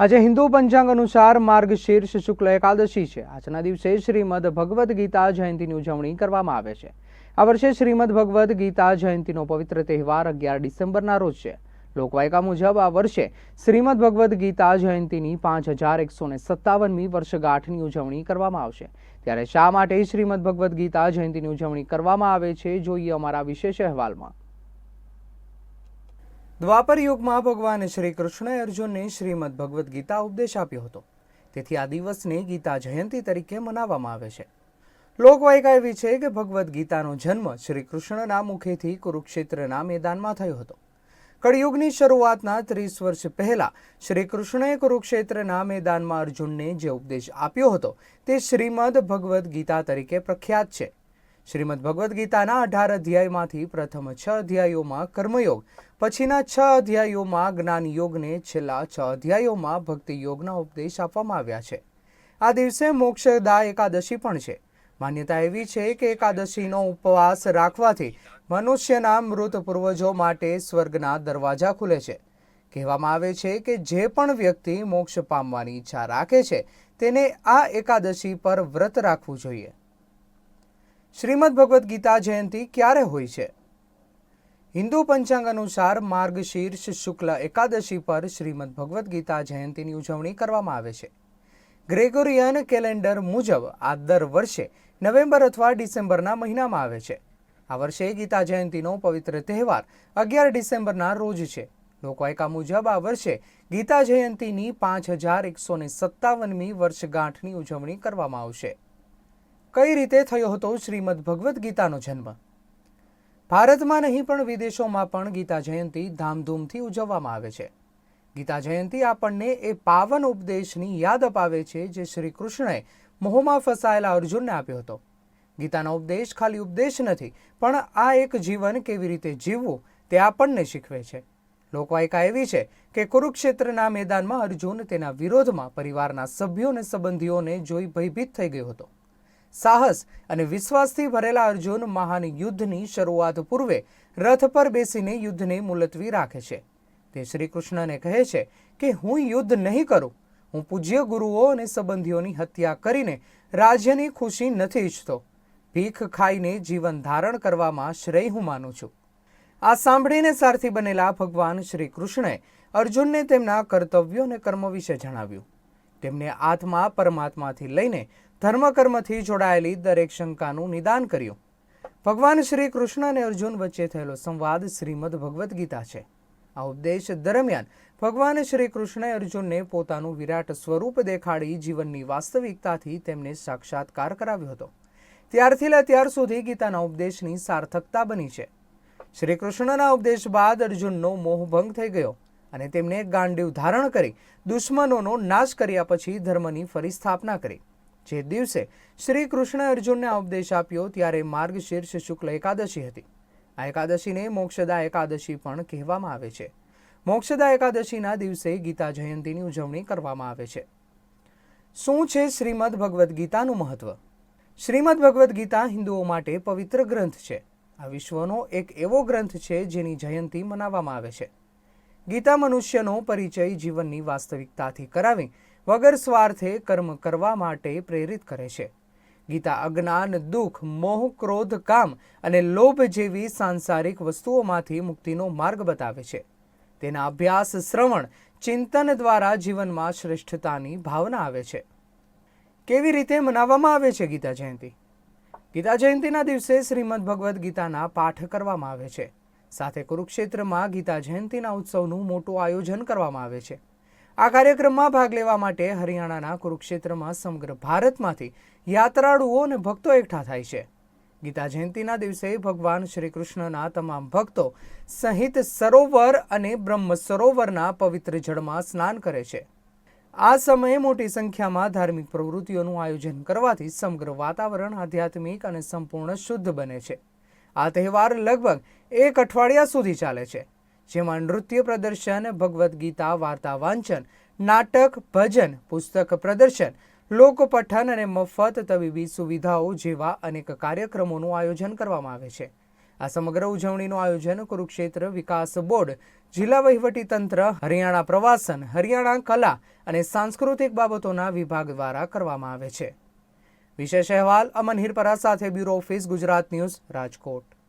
આજે હિન્દુ પંચાંગ અનુસાર માર્ગ શીર્ષ શુક્લ એકાદશી છે. આજના દિવસે શ્રીમદ ભગવદ્ ગીતા જયંતિની ઉજવણી કરવામાં આવે છે. આ વર્ષે શ્રીમદ ભગવદ્ ગીતા જયંતિનો પવિત્ર તહેવાર અગિયાર ડિસેમ્બરના રોજ છે. લોકવાયકા મુજબ આ વર્ષે શ્રીમદ ભગવદ્ ગીતા જયંતિની પાંચ હજાર એકસો ને સત્તાવનમી વર્ષગાંઠની ઉજવણી કરવામાં આવશે. ત્યારે શા માટે શ્રીમદ ભગવદ્ ગીતા જયંતિની ઉજવણી કરવામાં આવે છે, જોઈએ અમારા વિશેષ અહેવાલમાં. દ્વાપર યુગમાં ભગવાન શ્રી કૃષ્ણએ અર્જુનને શ્રીમદ ભગવદ્ ગીતા ઉપદેશ આપ્યો હતો. તેથી આ દિવસને ગીતા જયંતિ તરીકે મનાવવામાં આવે છે. લોકવાયકા એવી છે કે ભગવદ્ ગીતાનો જન્મ શ્રી કૃષ્ણના મુખેથી કુરુક્ષેત્રના મેદાનમાં થયો હતો. કળિયુગની શરૂઆતના ત્રીસ વર્ષ પહેલા શ્રી કૃષ્ણએ કુરુક્ષેત્રના મેદાનમાં અર્જુનને જે ઉપદેશ આપ્યો હતો તે શ્રીમદ ભગવદ્ ગીતા તરીકે પ્રખ્યાત છે. શ્રીમદ ભગવદ્ ગીતાના અઢાર અધ્યાયમાંથી પ્રથમ છ અધ્યાયોમાં કર્મયોગ પછીના છ અધ્યાયોમાં જ્ઞાન યોગને છેલ્લા છ અધ્યાયોમાં ભક્તિ યોગના ઉપદેશ આપવામાં આવ્યા છે. આ દિવસે મોક્ષદા એકાદશી પણ છે. માન્યતા એવી છે કે એકાદશીનો ઉપવાસ રાખવાથી મનુષ્યના મૃત પૂર્વજો માટે સ્વર્ગના દરવાજા ખુલે છે. કહેવામાં આવે છે કે જે પણ વ્યક્તિ મોક્ષ પામવાની ઈચ્છા રાખે છે, તેને આ એકાદશી પર વ્રત રાખવું જોઈએ. શ્રીમદ ભગવદ્ ગીતા જયંતિ ક્યારે હોય છે? હિન્દુ પંચાંગ અનુસાર માર્ગશીર્ષ શુક્લ એકાદશી પર શ્રીમદ ભગવદ્ ગીતા જયંતિની ઉજવણી કરવામાં આવે છે. ગ્રેગોરિયન કેલેન્ડર મુજબ આ દર વર્ષે નવેમ્બર અથવા ડિસેમ્બરના મહિનામાં આવે છે. આ વર્ષે ગીતા જયંતિનો પવિત્ર તહેવાર અગિયાર ડિસેમ્બરના રોજ છે. લોકવાયકા મુજબ આ વર્ષે ગીતા જયંતિની પાંચ હજાર એકસો ને સત્તાવનમી વર્ષગાંઠની ઉજવણી કરવામાં આવશે. કઈ રીતે થયો હતો શ્રીમદ ભગવદ્ ગીતાનો જન્મ? ભારતમાં નહીં, પણ વિદેશોમાં પણ ગીતા જયંતિ ધામધૂમથી ઉજવવામાં આવે છે. ગીતા જયંતિ આપણને એ પાવન ઉપદેશની યાદ અપાવે છે જે શ્રી કૃષ્ણએ મોહમાં ફસાયેલા અર્જુનને આપ્યો હતો. ગીતાનો ઉપદેશ ખાલી ઉપદેશ નથી, પણ આ એક જીવન કેવી રીતે જીવવું તે આપણને શીખવે છે. લોકવાયકા એવી છે કે કુરુક્ષેત્રના મેદાનમાં અર્જુન તેના વિરોધમાં પરિવારના સભ્યો અને સંબંધીઓને જોઈ ભયભીત થઈ ગયો હતો. સાહસ અને વિશ્વાસથી ભરેલા અર્જુન મહાન યુદ્ધની શરૂઆત પૂર્વે રથ પર બેસીને યુદ્ધને મુલતવી રાખે છે. તે શ્રી કૃષ્ણને કહે છે કે, હું યુદ્ધ નહીં કરું. હું પૂજ્ય ગુરુઓ અને સંબંધીઓની હત્યા કરીને રાજ્યની ખુશી નથી ઈચ્છતો. ભીખ ખાઈને જીવન ધારણ કરવામાં શ્રેય હું માનું છું. આ સાંભળીને સારથી બનેલા ભગવાન શ્રી કૃષ્ણએ અર્જુનને તેમના કર્તવ્યો અને કર્મ વિશે જણાવ્યું. તેમને આત્મા પરમાત્માથી લઈને ધર્મકર્મથી જોડાયેલી દરેક શંકાનું નિદાન કર્યું. ભગવાન શ્રી કૃષ્ણ અને અર્જુન વચ્ચે થયેલો સંવાદ શ્રીમદ ભગવદ્ ગીતા છે. આ ઉપદેશ દરમિયાન ભગવાન શ્રી કૃષ્ણએ અર્જુનને પોતાનું વિરાટ સ્વરૂપ દેખાડી જીવનની વાસ્તવિકતાથી તેમને સાક્ષાત્કાર કરાવ્યો હતો. ત્યારથી અત્યાર સુધી ગીતાના ઉપદેશની સાર્થકતા બની છે. શ્રી કૃષ્ણના ઉપદેશ બાદ અર્જુનનો મોહભંગ થઈ ગયો. અને તેમને ગાંડીવ ધારણ કરી, દુશ્મનોનો નાશ કર્યા પછી ધર્મની ફરી સ્થાપના કરી. જે દિવસે શ્રી કૃષ્ણ અર્જુનને ઉપદેશ આપ્યો ત્યારે માર્ગશીર્ષ શુક્લ એકાદશી હતી. આ એકાદશીને મોક્ષદા એકાદશી પણ કહેવામાં આવે છે. મોક્ષદા એકાદશીના દિવસે ગીતા જયંતિની ઉજવણી કરવામાં આવે છે. શું છે શ્રીમદ ભગવદ્ ગીતાનું મહત્વ? શ્રીમદ ભગવદ્ ગીતા હિન્દુઓ માટે પવિત્ર ગ્રંથ છે. આ વિશ્વનો એક એવો ગ્રંથ છે જેની જયંતિ મનાવવામાં આવે છે. ગીતા મનુષ્યનો પરિચય જીવનની વાસ્તવિકતાથી કરાવી, વગર સ્વાર્થે કર્મ કરવા માટે પ્રેરિત કરે છે. ગીતા અજ્ઞાન, દુઃખ, મોહ, ક્રોધ, કામ અને લોભ જેવી સાંસારિક વસ્તુઓમાંથી મુક્તિનો માર્ગ બતાવે છે. તેના અભ્યાસ, શ્રવણ, ચિંતન દ્વારા જીવનમાં શ્રેષ્ઠતાની ભાવના આવે છે. કેવી રીતે મનાવવામાં આવે છે ગીતા જયંતિ? ગીતા જયંતિના દિવસે શ્રીમદ ભગવદ્ ગીતાના પાઠ કરવામાં આવે છે. સાથે કુરુક્ષેત્રમાં ગીતા જયંતિના ઉત્સવનું મોટું આયોજન કરવામાં આવે છે. આ કાર્યક્રમમાં ભાગ લેવા માટે હરિયાણાના કુરુક્ષેત્રમાં સમગ્ર ભારતમાંથી યાત્રાળુઓ અને ભક્તો એકઠા થાય છે. ગીતા જયંતિના દિવસે ભગવાન શ્રી કૃષ્ણના તમામ ભક્તો સહિત સરોવર અને બ્રહ્મ સરોવરના પવિત્ર જળમાં સ્નાન કરે છે. આ સમયે મોટી સંખ્યામાં ધાર્મિક પ્રવૃત્તિઓનું આયોજન કરવાથી સમગ્ર વાતાવરણ આધ્યાત્મિક અને સંપૂર્ણ શુદ્ધ બને છે. આ તહેવાર લગભગ એક અઠવાડિયા સુધી ચાલે છે, જેમાં નૃત્ય પ્રદર્શન, ભગવદ્ ગીતા, વાર્તા વાંચન, નાટક, ભજન, પુસ્તક પ્રદર્શન, લોકપઠન અને મફત તબીબી સુવિધાઓ જેવા અનેક કાર્યક્રમોનું આયોજન કરવામાં આવે છે. આ સમગ્ર ઉજવણીનું આયોજન કુરુક્ષેત્ર વિકાસ બોર્ડ, જિલ્લા વહીવટીતંત્ર હરિયાણા પ્રવાસન, હરિયાણા કલા અને સાંસ્કૃતિક બાબતોના વિભાગ દ્વારા કરવામાં આવે છે. વિશેષ અહેવાલ અમન હિરપરા સાથે bureau office Gujarat news Rajkot.